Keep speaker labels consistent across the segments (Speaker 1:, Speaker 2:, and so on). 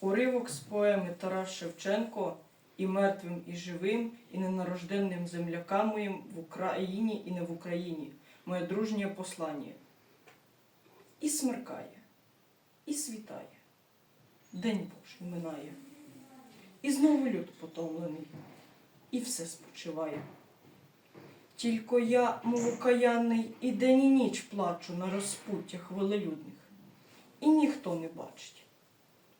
Speaker 1: Уривок з поеми Тарас Шевченко і мертвим, і живим, і ненарожденним землякам моїм в Україні і не в Україні. Моє дружнє послання. І смеркає, і світає, день Божий минає, і знову люд потомлений, і все спочиває. Тільки я, мов окаянний, і день і ніч плачу на розпуттях велелюдних, і ніхто не бачить,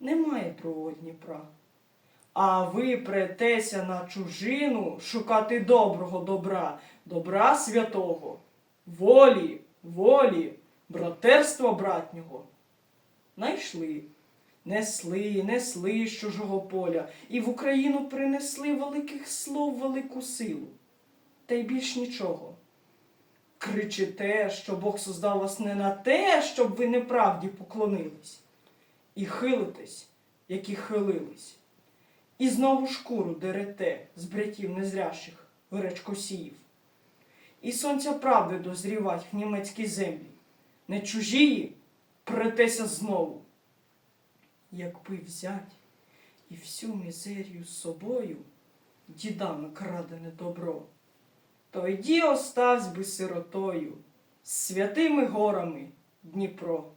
Speaker 1: немає другого Дніпра. А ви претеся на чужину шукати доброго добра, добра святого, волі, волі, братерства братнього. Найшли, несли, несли з чужого поля, і в Україну принесли великих слов велику силу. Та й більш нічого. Кричите, що Бог создав вас не на те, щоб ви неправді поклонились, і хилитесь, як і хилились. І знову шкуру дерете з братів незрящих гречкосіїв. І сонця правди дозрівать в німецькій землі. Не чужії претеся знову. Якби взять і всю мізерію з собою, дідами крадене добро, то йді оставсь би сиротою, з святими горами Дніпро.